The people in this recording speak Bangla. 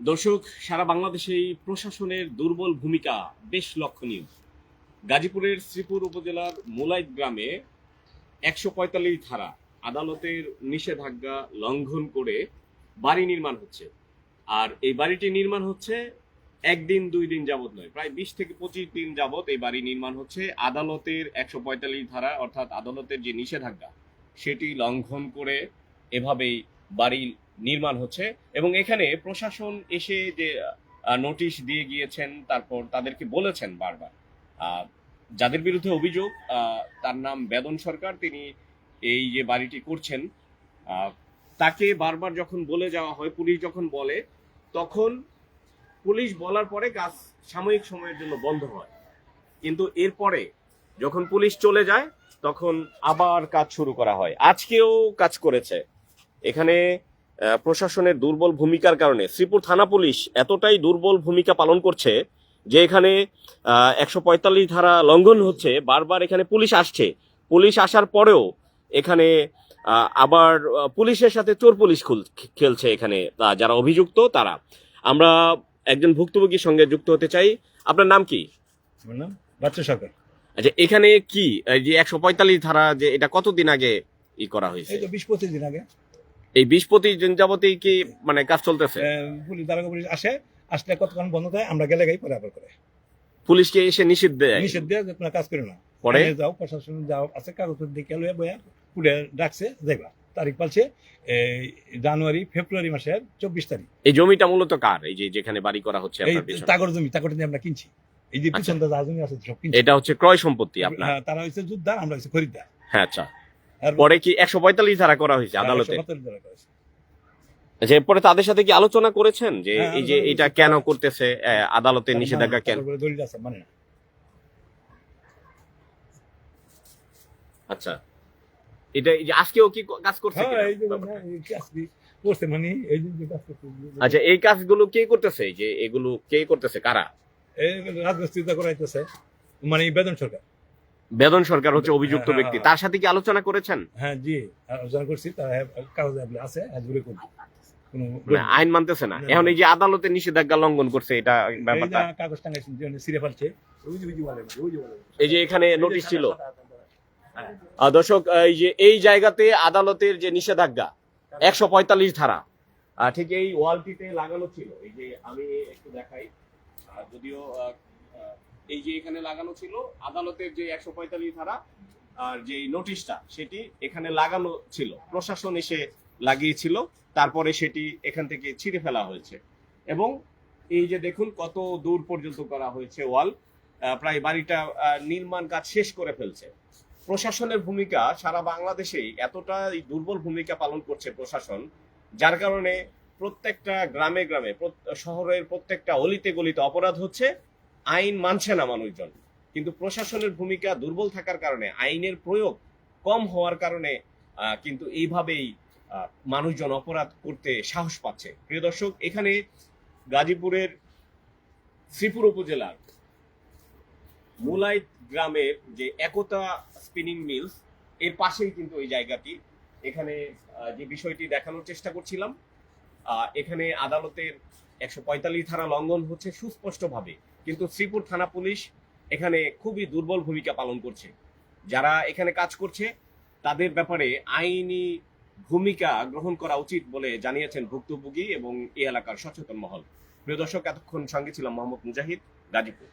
দর্শক, সারা বাংলাদেশেই প্রশাসনের দুর্বল ভূমিকা বেশ লক্ষণীয়। গাজীপুরের শ্রীপুর উপজেলার মুলাইত গ্রামে একশো পঁয়তাল্লিশ ধারা আদালতের নিষেধাজ্ঞা লঙ্ঘন করে বাড়ি নির্মাণ হচ্ছে। আর এই বাড়িটি নির্মাণ হচ্ছে একদিন, দুই দিন যাবত নয়, প্রায় বিশ থেকে পঁচিশ দিন যাবত এই বাড়ি নির্মাণ হচ্ছে। আদালতের একশো পঁয়তাল্লিশ ধারা, অর্থাৎ আদালতের যে নিষেধাজ্ঞা, সেটি লঙ্ঘন করে এভাবেই বাড়ি নির্মাণ হচ্ছে এবং এখানে প্রশাসন এসে যে নোটিশ দিয়ে গিয়েছেন, তারপর তাদেরকে বলেছেন বারবার। যাদের বিরুদ্ধে অভিযোগ তার নাম বেদন সরকার, তিনি এই যে বাড়িটি করছেন তাকে বারবার যখন বলে যাওয়া হয়, পুলিশ যখন বলে, তখন পুলিশ বলার পরে কাজ সাময়িক সময়ের জন্য বন্ধ হয়। কিন্তু এরপরে যখন পুলিশ চলে যায়, তখন আবার কাজ শুরু করা হয়। আজকেও কাজ করেছে। এখানে প্রশাসনের দুর্বল ভূমিকার কারণে শ্রীপুর থানা পুলিশ এতটাই দুর্বল ভূমিকা পালন করছে যে এখানে একশো পঁয়তাল্লিশ ধারা লঙ্ঘন হচ্ছে বারবার এখানে পুলিশ আসছে। পুলিশ আসার পরেও এখানে আবার পুলিশের সাথে চোর পুলিশ খুল- খেলছে এখানে যারা অভিযুক্ত তারা। আমরা একজন ভুক্তভোগীর সঙ্গে যুক্ত হতে চাই। আপনার নাম কি? আমার নাম বাচ্চা সরকার। আচ্ছা এখানে কি যে একশো পঁয়তাল্লিশ ধারা যে এটা কতদিন আগে ই করা হয়েছে? বিশ পঁচিশ দিন আগে। এই বিশ পঁচিশ দিন যাবতই কি মানে কাজ চলতেছে? পুলিশ দারোগা পুলিশ আসে আসলে কতক্ষণ বন্ধ থাকে আমরা গেলে গাই পরে আবার করে। পুলিশকে এসে নিষিদ্ধ দেয়? নিষেধ দিয়ে যে তোমরা কাজ করে না। পরে? যাও প্রশাসন যাও আছে কাগজ দেখে লয়ে বয়া পুলে ডাকছে যাইবা। তারিখ পালছে জানুয়ারি ফেব্রুয়ারি মাসের চব্বিশ তারিখ। এই জমিটা মূলত কার? এই যে যেখানে বাড়ি করা হচ্ছে এই তাগর জমি তাগর দিয়ে আমরা কিনছি। এই যে আচ্ছা। পিছনটা যা জমি আছে সব এটা হচ্ছে ক্রয় সম্পত্তি আপনার? হ্যাঁ, তারা হচ্ছে যোদ্ধা আমরা হচ্ছে খরিদ্দার। হ্যাঁ আচ্ছা। পরে কি একশো পঁয়তাল্লিশ ধারা করা হয়েছে আদালতে? 172 টাকা করেছে। আচ্ছা এরপরে তাদের সাথে কি আলোচনা করেছেন যে হ্যাঁ, এই যে এটা কেন করতেছে আহ, আদালতের নিষেধাজ্ঞা কেন? মানে আচ্ছা এটা এই যে আজকেও কি কাজ করছে হ্যাঁ, কিনা? এই যে এই করছে মানে এই যে যে কাজ করছে, আচ্ছা এই কাজগুলো কে করতেছে? যে এগুলো কে করতেছে কারা? রাজমিস্ত্রিতা করাইতেছে মানে বেতন সরকার। বেদন সরকার হচ্ছে অভিযুক্ত হ্যাঁ, ব্যক্তি। হ্যাঁ। তার সাথে কি আলোচনা করেছেন? হ্যাঁ জি আলোচনা করছি। তারা কাগজ আছে হাজুরে কোনো আইন মানতেছে না। এখন এই যে আদালতের নিষেধাজ্ঞা লঙ্ঘন করছে এটা ব্যাপারটা? কাগজ টাঙ্গাইছি যে সিরে ফেলছে। এই যে এখানে নোটিশ ছিল। হ্যাঁ। দর্শক এই যে এই জায়গাতে আদালতের যে নিষেধাজ্ঞা একশো পঁয়তাল্লিশ ধারা ঠিক এই ওয়ালটিতে লাগানো ছিল। এই যে আমি একটু দেখাই। যদিও এই যে এখানে লাগানো ছিল, আদালতের যে একশো পঁয়তাল্লিশ ধারা আর যে নোটিশটা, সেটি এখানে লাগানো ছিল। প্রশাসন এসে লাগিয়েছিল, তারপরে সেটি এখান থেকে ছিঁড়ে ফেলা হয়েছে। এবং এই যে দেখুন কত দূর পর্যন্ত করা হয়েছে ওয়াল প্রায় বাড়িটা নির্মাণ কাজ শেষ করে ফেলছে। প্রশাসনের ভূমিকা সারা বাংলাদেশেই এতটাই দুর্বল ভূমিকা পালন করছে প্রশাসন, যার কারণে প্রত্যেকটা গ্রামে গ্রামে শহরের প্রত্যেকটা অলিতে গলিতে অপরাধ হচ্ছে। আইন মানছে না মানুষজন। কিন্তু প্রশাসনের ভূমিকা দুর্বল থাকার কারণে, আইনের প্রয়োগ কম হওয়ার কারণে কিন্তু এইভাবেই মানুষজন অপরাধ করতে সাহস পাচ্ছে। প্রিয় দর্শক, এখানে গাজীপুরের শ্রীপুর উপজেলার মুলাইত গ্রামের যে একতা স্পিনিং মিলস এর পাশেই কিন্তু এই জায়গাটি। এখানে যে বিষয়টি দেখানোর চেষ্টা করছিলাম এখানে আদালতের একশো পঁয়তাল্লিশ ধারা লঙ্ঘন হচ্ছে সুস্পষ্টভাবে। কিন্তু শ্রীপুর থানা পুলিশ এখানে খুবই দুর্বল ভূমিকা পালন করছে। যারা এখানে কাজ করছে, তাদের ব্যাপারে আইনি ভূমিকা গ্রহণ করা উচিত বলে জানিয়েছেন ভুক্তভোগী এবং এই এলাকার সচেতন মহল। প্রিয় দর্শক, এতক্ষণ সঙ্গে ছিলাম মোহাম্মদ মুজাহিদ, গাজীপুর।